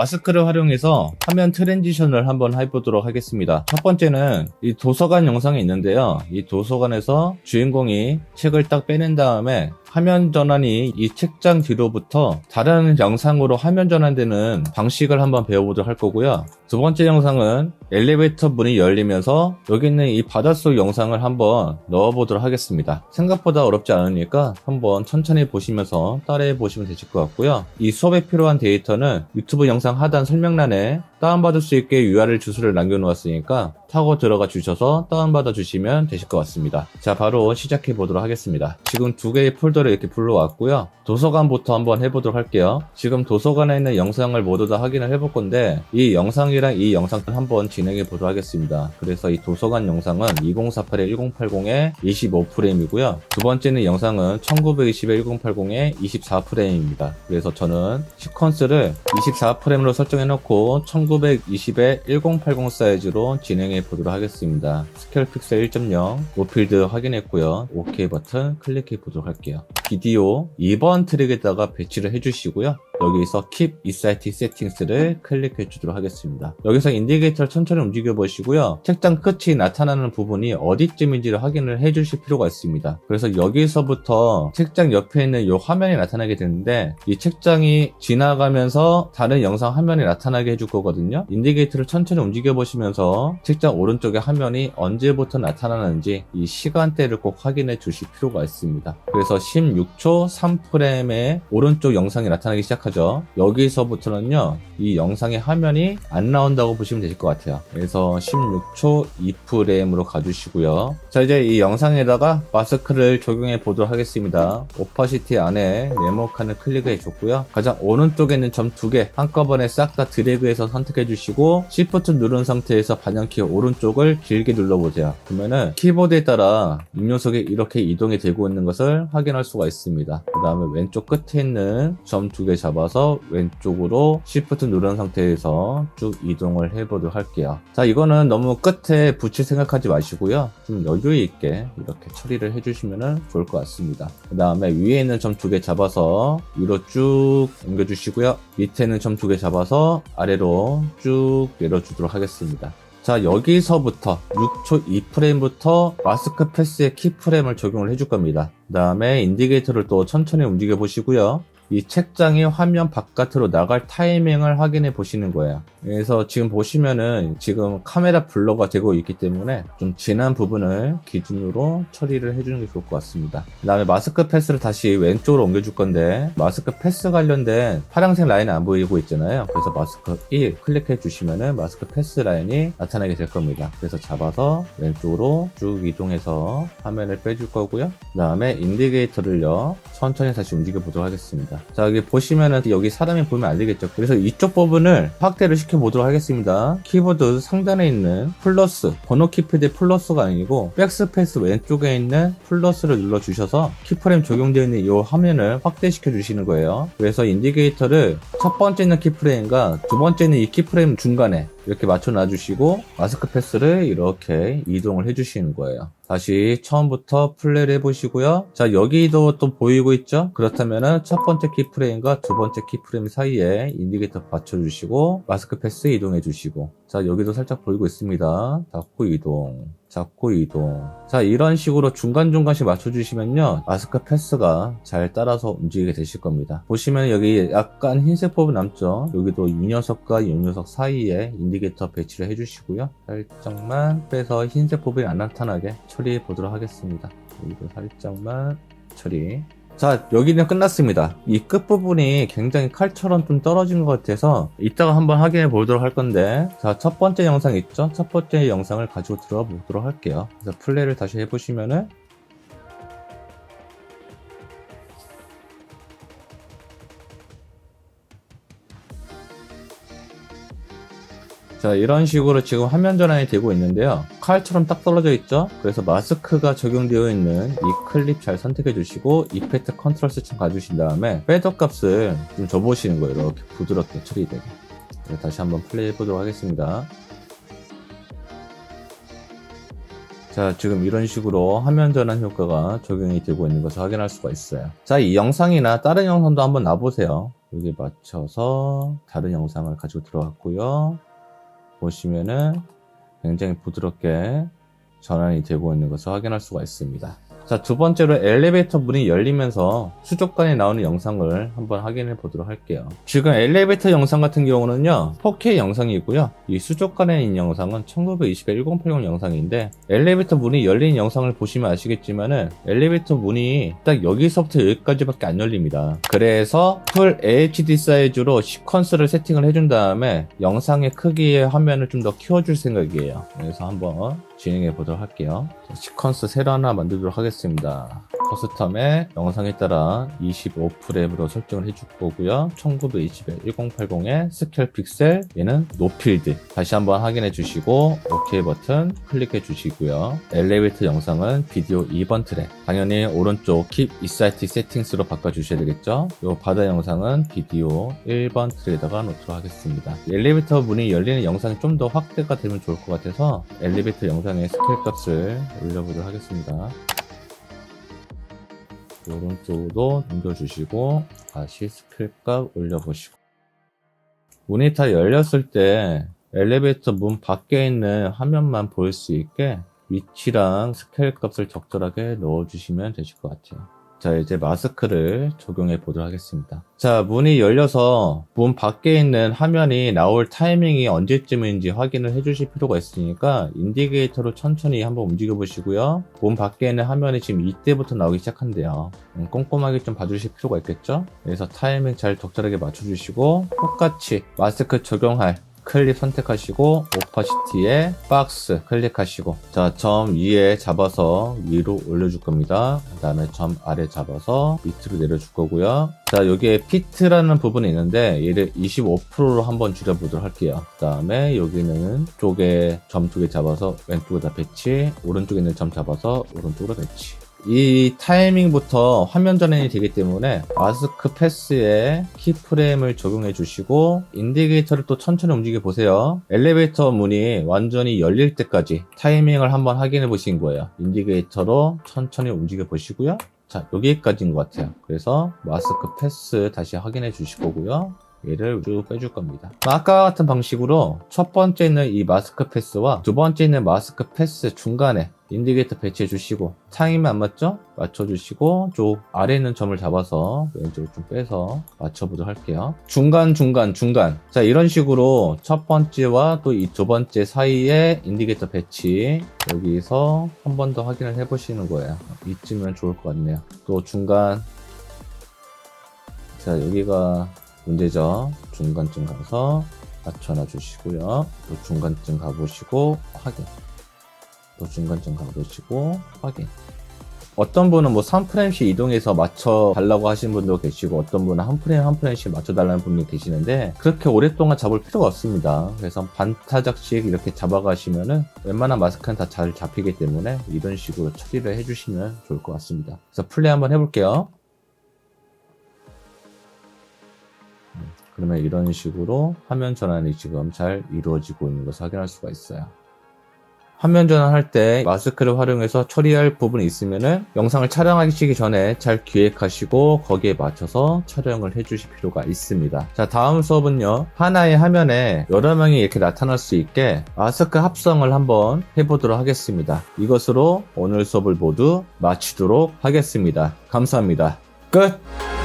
마스크를 활용해서 화면 트랜지션을 한번 해보도록 하겠습니다. 첫 번째는 이 도서관 영상이 있는데요. 이 도서관에서 주인공이 책을 딱 빼낸 다음에 화면 전환이 이 책장 뒤로부터 다른 영상으로 화면 전환되는 방식을 한번 배워보도록 할 거고요. 두 번째 영상은 엘리베이터 문이 열리면서 여기 있는 이 바닷속 영상을 한번 넣어보도록 하겠습니다. 생각보다 어렵지 않으니까 한번 천천히 보시면서 따라해 보시면 되실 것 같고요. 이 수업에 필요한 데이터는 유튜브 영상 하단 설명란에 다운받을 수 있게 URL 주소를 남겨놓았으니까 타고 들어가 주셔서 다운받아 주시면 되실 것 같습니다. 자, 바로 시작해 보도록 하겠습니다. 지금 두 개의 폴더를 이렇게 불러왔고요. 도서관부터 한번 해보도록 할게요. 지금 도서관에 있는 영상을 모두 다 확인을 해볼 건데 이 영상이랑 이 영상 한번 진행해 보도록 하겠습니다. 그래서 이 도서관 영상은 2048에 1080에 25프레임이고요. 두 번째는 영상은 1920에 1080에 24프레임입니다. 그래서 저는 시퀀스를 24프레임으로 설정해 놓고 1920에 1080 사이즈로 진행해 보도록 하겠습니다. 스케일 픽셀 1.0 오필드 확인했고요. OK 버튼 클릭해 보도록 할게요. 비디오 2번 트랙에다가 배치를 해주시고요. 여기서 Keep Exciting Settings를 클릭해 주도록 하겠습니다. 여기서 인디게이터를 천천히 움직여 보시고요. 책장 끝이 나타나는 부분이 어디쯤인지를 확인을 해 주실 필요가 있습니다. 그래서 여기서부터 책장 옆에 있는 이 화면이 나타나게 되는데 이 책장이 지나가면서 다른 영상 화면이 나타나게 해줄 거거든요. 인디게이터를 천천히 움직여 보시면서 책장 오른쪽에 화면이 언제부터 나타나는지 이 시간대를 꼭 확인해 주실 필요가 있습니다. 그래서 16초 3프레임에 오른쪽 영상이 나타나기 시작하죠. 여기서부터는요, 이 영상의 화면이 안 나온다고 보시면 되실 것 같아요. 그래서 16초 2프레임으로 가주시고요. 자, 이제 이 영상에다가 마스크를 적용해 보도록 하겠습니다. 오퍼시티 안에 네모 칸을 클릭해 줬고요. 가장 오른쪽에 있는 점 두 개 한꺼번에 싹 다 드래그해서 선택해 주시고 Shift 누른 상태에서 반영키 오른쪽을 길게 눌러보세요. 그러면은 키보드에 따라 입력석이 이렇게 이동이 되고 있는 것을 확인할 수가 있습니다. 그 다음에 왼쪽 끝에 있는 점 두 개 잡아 서 왼쪽으로 Shift 누른 상태에서 쭉 이동을 해보도록 할게요. 자, 이거는 너무 끝에 붙일 생각하지 마시고요. 좀 여유 있게 이렇게 처리를 해주시면 좋을 것 같습니다. 그 다음에 위에 있는 점 두 개 잡아서 위로 쭉 옮겨주시고요. 밑에는 점 두 개 잡아서 아래로 쭉 내려주도록 하겠습니다. 자, 여기서부터 6초 2프레임부터 마스크 패스의 키프레임을 적용을 해줄 겁니다. 그 다음에 인디게이터를 또 천천히 움직여 보시고요. 이 책장이 화면 바깥으로 나갈 타이밍을 확인해 보시는 거예요. 그래서 지금 보시면은 지금 카메라 블러가 되고 있기 때문에 좀 진한 부분을 기준으로 처리를 해주는 게 좋을 것 같습니다. 그 다음에 마스크 패스를 다시 왼쪽으로 옮겨줄 건데 마스크 패스 관련된 파란색 라인이 안 보이고 있잖아요. 그래서 마스크 1 클릭해 주시면은 마스크 패스 라인이 나타나게 될 겁니다. 그래서 잡아서 왼쪽으로 쭉 이동해서 화면을 빼줄 거고요. 그 다음에 인디게이터를요 천천히 다시 움직여 보도록 하겠습니다. 자 여기 보시면은 여기 사람이 보면 안 되겠죠. 그래서 이쪽 부분을 확대를 시켜 보도록 하겠습니다. 키보드 상단에 있는 플러스 번호 키패드 플러스가 아니고 백스페이스 왼쪽에 있는 플러스를 눌러 주셔서 키프레임 적용되어 있는 이 화면을 확대시켜 주시는 거예요. 그래서 인디게이터를 첫 번째 있는 키프레임과 두 번째 있는 이 키프레임 중간에 이렇게 맞춰 놔 주시고 마스크 패스를 이렇게 이동을 해 주시는 거예요. 다시 처음부터 플레이를 해 보시고요. 자 여기도 또 보이고 있죠? 그렇다면은 첫 번째 키프레임과 두 번째 키프레임 사이에 인디게이터 받쳐 주시고 마스크 패스 이동해 주시고 자 여기도 살짝 보이고 있습니다. 잡고 이동 잡고 이동. 자 이런 식으로 중간중간씩 맞춰주시면요 마스크 패스가 잘 따라서 움직이게 되실 겁니다. 보시면 여기 약간 흰색 부분 남죠? 여기도 이 녀석과 이 녀석 사이에 인디게이터 배치를 해주시고요. 살짝만 빼서 흰색 부분이 안 나타나게 처리해 보도록 하겠습니다. 여기도 살짝만 처리 자 여기는 끝났습니다. 이 끝부분이 굉장히 칼처럼 좀 떨어진 것 같아서 이따가 한번 확인해 보도록 할 건데 자 첫 번째 영상 있죠? 첫 번째 영상을 가지고 들어가 보도록 할게요. 그래서 플레이를 다시 해보시면은 자 이런 식으로 지금 화면 전환이 되고 있는데요 칼처럼 딱 떨어져 있죠 그래서 마스크가 적용되어 있는 이 클립 잘 선택해 주시고 이펙트 컨트롤 스층 가주신 다음에 패더 값을 좀 줘보시는 거예요 이렇게 부드럽게 처리되게 네, 다시 한번 플레이 해보도록 하겠습니다 자, 지금 이런 식으로 화면 전환 효과가 적용이 되고 있는 것을 확인할 수가 있어요. 자, 이 영상이나 다른 영상도 한번 놔보세요. 여기 맞춰서 다른 영상을 가지고 들어갔고요. 보시면은 굉장히 부드럽게 전환이 되고 있는 것을 확인할 수가 있습니다. 자, 두 번째로 엘리베이터 문이 열리면서 수족관에 나오는 영상을 한번 확인해 보도록 할게요. 지금 엘리베이터 영상 같은 경우는요, 4K 영상이고요. 이 수족관에 있는 영상은 1920에 1080 영상인데, 엘리베이터 문이 열리는 영상을 보시면 아시겠지만은, 엘리베이터 문이 딱 여기서부터 여기까지밖에 안 열립니다. 그래서 풀 HD 사이즈로 시퀀스를 세팅을 해준 다음에, 영상의 크기의 화면을 좀 더 키워줄 생각이에요. 그래서 한번 진행해 보도록 할게요. 자, 시퀀스 새로 하나 만들도록 하겠습니다. 커스텀에 영상에 따라 25 프레임으로 설정을 해줄 거고요. 1920에 1080에 스케일 픽셀 얘는 노필드 다시 한번 확인해 주시고 OK 버튼 클릭해 주시고요. 엘리베이터 영상은 비디오 2번 트랙 당연히 오른쪽 Keep Excited Settings로 바꿔 주셔야 되겠죠. 요 바다 영상은 비디오 1번 트랙에다가 놓도록 하겠습니다. 엘리베이터 문이 열리는 영상이 좀 더 확대가 되면 좋을 것 같아서 엘리베이터 영상 의 스케일 값을 올려보도록 하겠습니다. 오른쪽으로 넘겨주시고 다시 스크립값 올려보시고 문이 다 열렸을 때 엘리베이터 문 밖에 있는 화면만 보일 수 있게 위치랑 스케일 값을 적절하게 넣어주시면 되실 것 같아요. 자, 이제 마스크를 적용해 보도록 하겠습니다. 자, 문이 열려서 문 밖에 있는 화면이 나올 타이밍이 언제쯤인지 확인을 해 주실 필요가 있으니까 인디게이터로 천천히 한번 움직여 보시고요. 문 밖에 있는 화면이 지금 이때부터 나오기 시작한대요. 음, 꼼꼼하게 좀 봐주실 필요가 있겠죠? 그래서 타이밍 잘 적절하게 맞춰주시고 똑같이 마스크 적용할 클립 선택하시고 오파시티에 박스 클릭하시고 자 점 위에 잡아서 위로 올려줄 겁니다. 그 다음에 점 아래 잡아서 밑으로 내려줄 거고요. 자 여기에 피트라는 부분이 있는데 얘를 25%로 한번 줄여보도록 할게요. 그 다음에 여기는 쪽에 점 두 개 잡아서 왼쪽에다 배치 오른쪽에 있는 점 잡아서 오른쪽으로 배치 이 타이밍부터 화면 전환이 되기 때문에 마스크 패스에 키프레임을 적용해 주시고 인디게이터를 또 천천히 움직여 보세요. 엘리베이터 문이 완전히 열릴 때까지 타이밍을 한번 확인해 보신 거예요. 인디게이터로 천천히 움직여 보시고요. 자 여기까지인 것 같아요. 그래서 마스크 패스 다시 확인해 주실 거고요 얘를 쭉 빼줄 겁니다. 아까 같은 방식으로 첫 번째 있는 이 마스크 패스와 두 번째 있는 마스크 패스 중간에 인디게이터 배치해 주시고 타임이 안 맞죠? 맞춰 주시고 쪽 아래 있는 점을 잡아서 왼쪽으로 좀 빼서 맞춰 보도록 할게요. 중간 중간 중간 자 이런 식으로 첫 번째와 또 이 두 번째 사이에 인디게이터 배치 여기서 한 번 더 확인을 해 보시는 거예요. 이쯤이면 좋을 것 같네요. 또 중간 자 여기가 문제죠. 중간쯤 가서 맞춰놔 주시고요. 또 중간쯤 가보시고 확인. 또 중간쯤 가보시고 확인. 어떤 분은 뭐 3프레임씩 이동해서 맞춰 달라고 하시는 분도 계시고 어떤 분은 한 프레임 한 프레임씩 맞춰 달라는 분이 계시는데 그렇게 오랫동안 잡을 필요가 없습니다. 그래서 반타작씩 이렇게 잡아가시면은 웬만한 마스크는 다 잘 잡히기 때문에 이런 식으로 처리를 해주시면 좋을 것 같습니다. 그래서 플레이 한번 해볼게요. 그러면 이런 식으로 화면 전환이 지금 잘 이루어지고 있는 것을 확인할 수가 있어요. 화면 전환할 때 마스크를 활용해서 처리할 부분이 있으면은 영상을 촬영하시기 전에 잘 기획하시고 거기에 맞춰서 촬영을 해주실 필요가 있습니다. 자, 다음 수업은요. 하나의 화면에 여러 명이 이렇게 나타날 수 있게 마스크 합성을 한번 해보도록 하겠습니다. 이것으로 오늘 수업을 모두 마치도록 하겠습니다. 감사합니다. 끝!